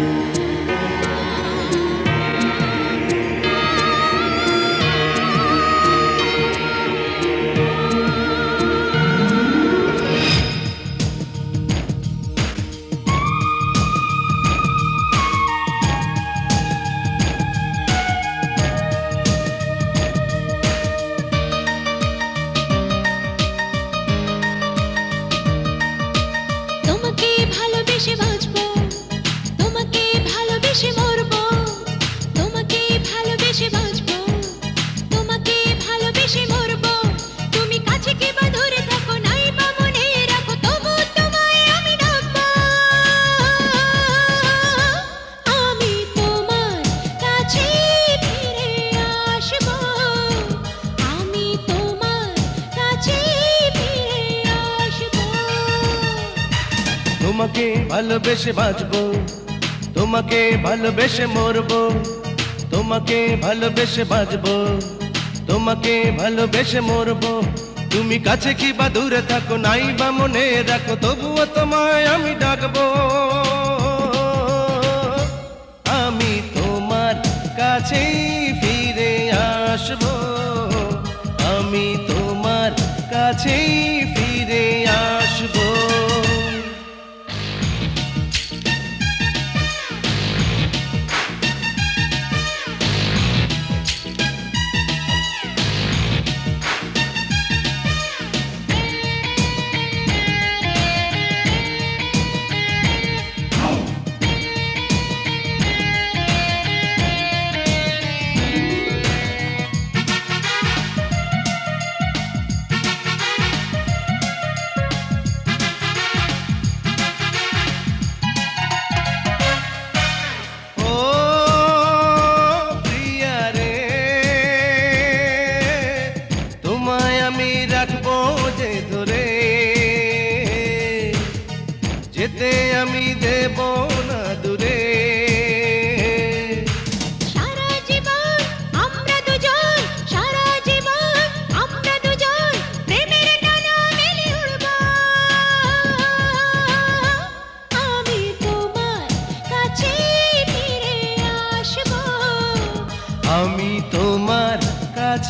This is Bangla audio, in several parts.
তোমাকে তোমাকে ভালোবেসে বাঁচবো, তোমাকে ভালোবেসে মরবো, তোমাকে ভালোবেসে বাঁচবো, তোমাকে ভালোবেসে মরবো। তুমি কাছে কি বা দূরে থাকো নাই বা মনে রাখো, তবুও তোমায় আমি ডাকবো। আমি তোমার কাছেই ফিরে আসব, আমি তোমার কাছেই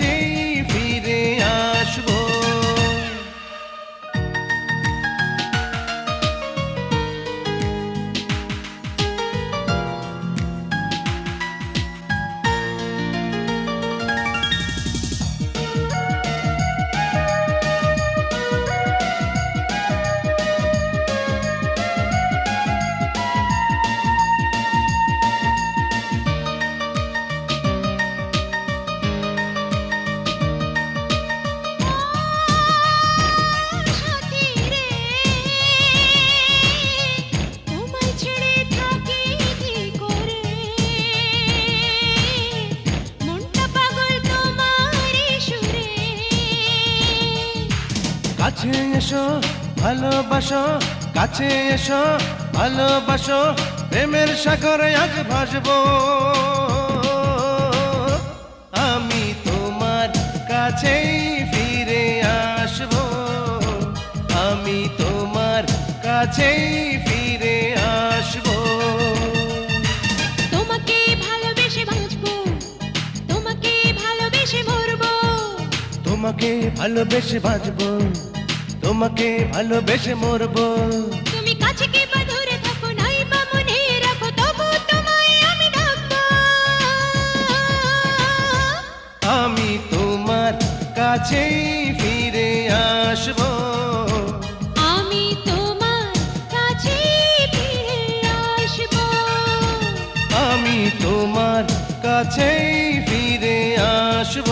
কাছেই কাছে এসো ভালোবাসো কাছে এসো ভালোবাসো প্রেমের সাগরে আজ ভাসবো। আমি তোমার কাছেই ফিরে আসব। আমি তোমার কাছেই ফিরে আসব। তোমাকে ভালোবেসে বাঁচবো তোমাকে ভালোবেসে মরবো। তোমাকে ভালোবেসে বাঁচবো। তোমাকে ভালোবেসে মরবো। তুমি কাছে কি বা দূরে থাকো নাই বা মনে রাখো তবু তোমায় আমি ডাকবো। আমি তোমার কাছেই ফিরে আসব। আমি তোমার কাছে ফিরে আসব। আমি তোমার কাছেই ফিরে আসব।